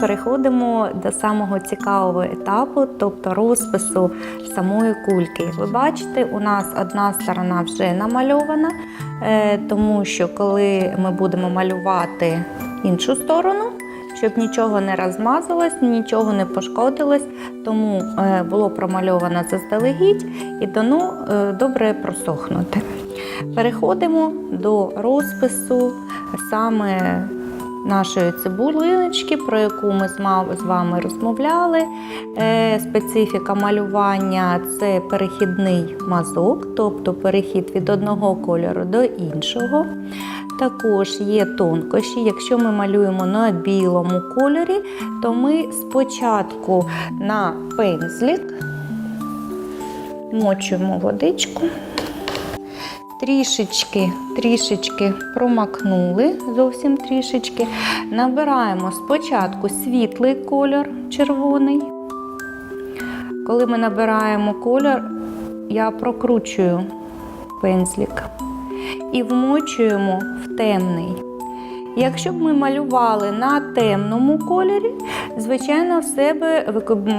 переходимо до самого цікавого етапу, тобто розпису самої кульки. Ви бачите, у нас одна сторона вже намальована, е, тому що коли ми будемо малювати іншу сторону, щоб нічого не розмазалось, нічого не пошкодилось, тому е, було промальовано заздалегідь і дано е, добре просохнути. Переходимо до розпису саме нашої цибулиночки, про яку ми з вами розмовляли. Е, Специфіка малювання це перехідний мазок, тобто перехід від одного кольору до іншого. Також є тонкощі. Якщо ми малюємо на білому кольорі, то ми спочатку на пензлик мочуємо водичку. Трішечки, трішечки промакнули, зовсім трішечки. Набираємо спочатку світлий кольор червоний. Коли ми набираємо кольор, я прокручую пензлік і вмочуємо в темний. Якщо б ми малювали на темному кольорі, звичайно, в себе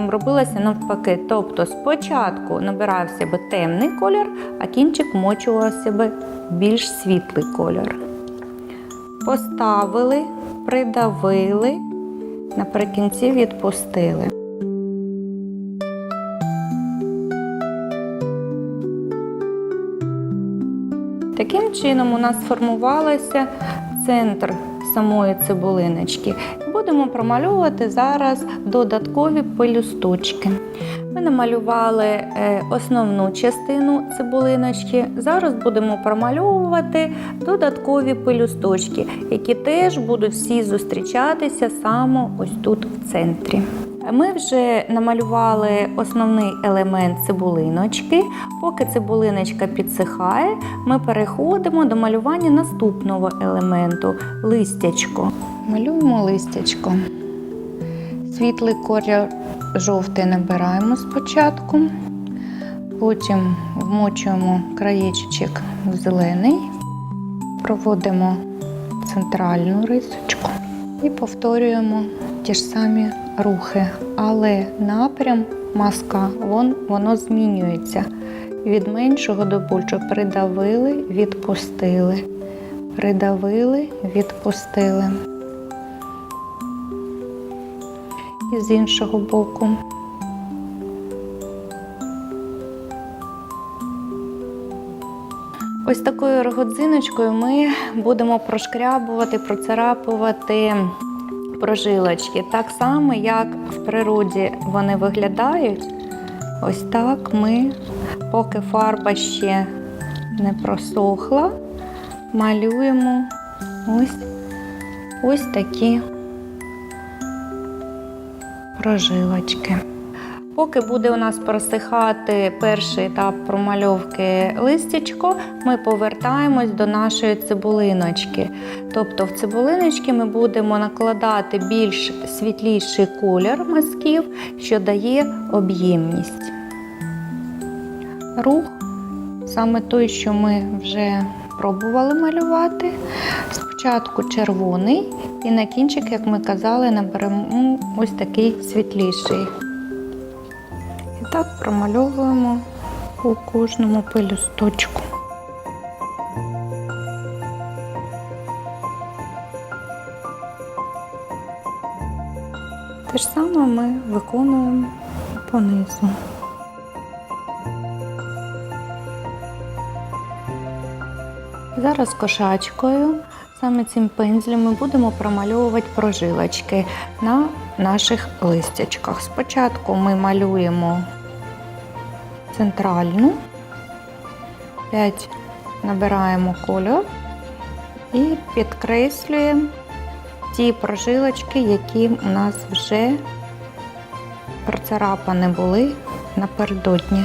робилося навпаки. Тобто спочатку набирав в себе темний колір, а кінчик вмочував в себе більш світлий колір. Поставили, придавили, наприкінці відпустили. Таким чином у нас сформувалося центр самої цибулиночки. Будемо промальовувати зараз додаткові пелюсточки. Ми намалювали е, основну частину цибулиночки. Зараз будемо промальовувати додаткові пелюсточки, які теж будуть всі зустрічатися саме ось тут в центрі. Ми вже намалювали основний елемент цибулиночки. Поки цибулиночка підсихає, ми переходимо до малювання наступного елементу листячко. Малюємо листячко. Світлий колір жовтий набираємо спочатку, потім вмочуємо краєчок в зелений, проводимо центральну рисочку і повторюємо ті ж самі рухи. Але напрям маска вон, воно змінюється. Від меншого до більшого придавили, відпустили. Придавили, відпустили. І з іншого боку. Ось такою рогодзиночкою ми будемо прошкрябувати, процарапувати прожилочки. Так само, як в природі вони виглядають. Ось так ми, поки фарба ще не просохла, малюємо ось, ось такі прожилочки. Поки буде у нас просихати перший етап промальовки листячко, ми повертаємось до нашої цибулиночки. Тобто в цибулиночки ми будемо накладати більш світліший колір мазків, що дає об'ємність. Рух саме той, що ми вже пробували малювати. Спочатку червоний, і на кінчик, як ми казали, наберемо ось такий світліший. Так промальовуємо у кожному пелюсточку. Те ж саме ми виконуємо понизу. Зараз кошачкою, саме цим пензлем, ми будемо промальовувати прожилочки на наших листячках. Спочатку ми малюємо центральну, 5 набираємо кольор і підкреслюємо ті прожилочки, які у нас вже процарапані були напередодні.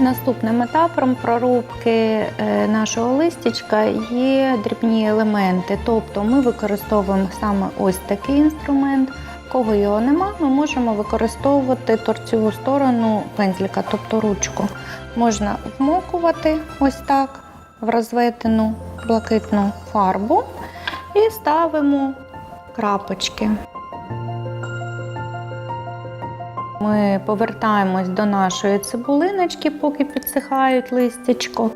Наступним етапом прорубки е, нашого листячка є дрібні елементи. Тобто ми використовуємо саме ось такий інструмент. Кого його нема, ми можемо використовувати торцеву сторону пензлика, тобто ручку. Можна вмокувати ось так в розведену блакитну фарбу і ставимо крапочки. Ми повертаємось до нашої цибулиночки, поки підсихають листячко.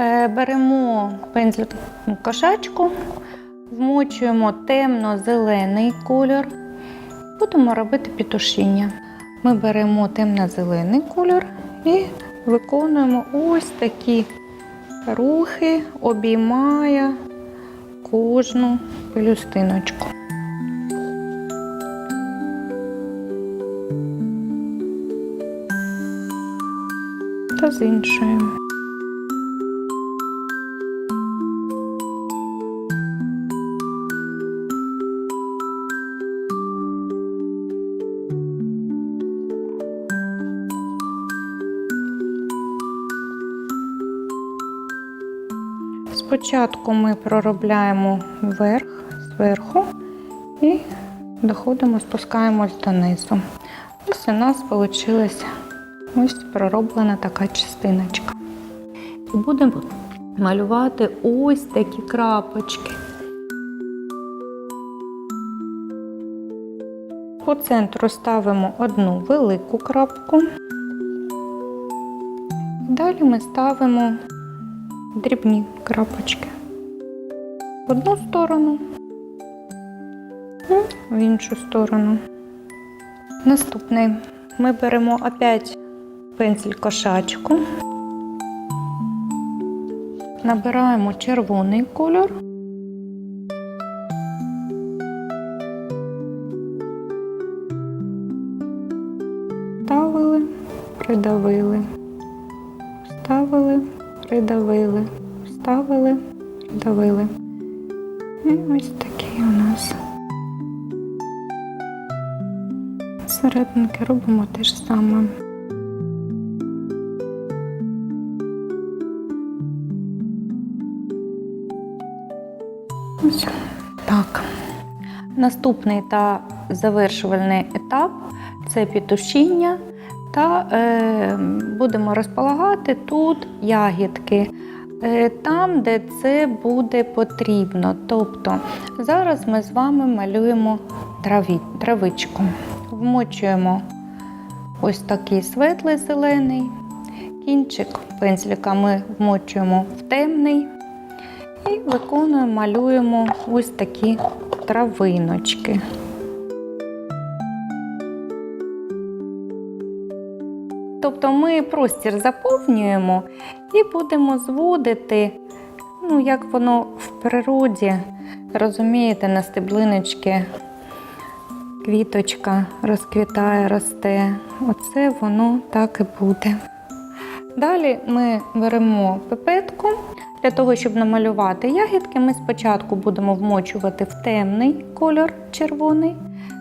Е, Беремо пензлик кошачку, вмочуємо темно-зелений кольор. Будемо робити пітушіння. Ми беремо темно-зелений кольор і виконуємо ось такі рухи, обіймає кожну пелюстиночку. Та з іншою. Спочатку ми проробляємо вверх, зверху і доходимо, спускаємось донизу. Ось у нас вийшла ось пророблена така частиночка. І будемо малювати ось такі крапочки. По центру ставимо одну велику крапку. Далі ми ставимо дрібні крапочки. В одну сторону, і в іншу сторону. Наступний. Ми беремо опять пензель кошачку, набираємо червоний кольор. Ставили, придавили, придавили, ставили, придавили. І ось такий у нас. Серединки робимо те ж саме. Ось так. Наступний та завершувальний етап це пітушіння. Та е, будемо розполагати тут ягідки, е, там, де це буде потрібно. Тобто зараз ми з вами малюємо траві, травичку. Вмочуємо ось такий светлий зелений. Кінчик пензлика ми вмочуємо в темний і виконуємо, малюємо ось такі травиночки. Тобто ми простір заповнюємо і будемо зводити, ну, як воно в природі, розумієте, на стеблиночки квіточка розквітає, росте. Оце воно так і буде. Далі ми беремо пипетку. Для того, щоб намалювати ягідки, ми спочатку будемо вмочувати в темний кольор червоний,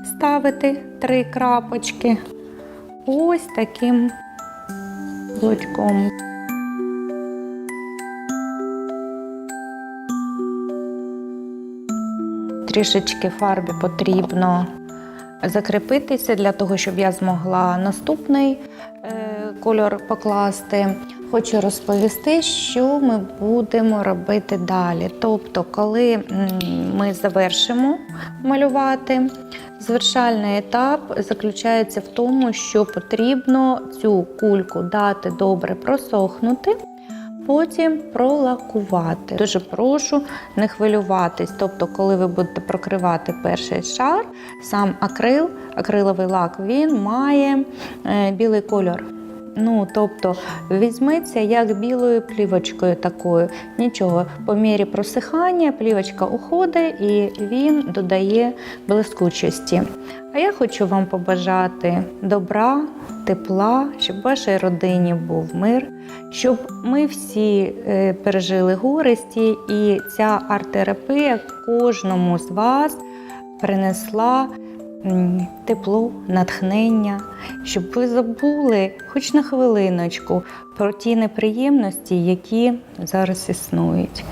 ставити три крапочки. Ось таким лучком. Трішечки фарбі потрібно закріпитися для того, щоб я змогла наступний е, кольор покласти. Хочу розповісти, що ми будемо робити далі. Тобто, коли ми завершимо малювати, завершальний етап заключається в тому, що потрібно цю кульку дати добре просохнути. Потім пролакувати. Дуже прошу не хвилюватись. Тобто, коли ви будете прокривати перший шар, сам акрил, акриловий лак, він має е, білий кольор. Ну, тобто візьметься як білою плівочкою такою. Нічого, по мірі просихання плівочка уходить і він додає блискучості. А я хочу вам побажати добра, тепла, щоб в вашій родині був мир, щоб ми всі е, пережили горесті, і ця арт-терапія кожному з вас принесла тепло, натхнення, щоб ви забули хоч на хвилиночку про ті неприємності, які зараз існують.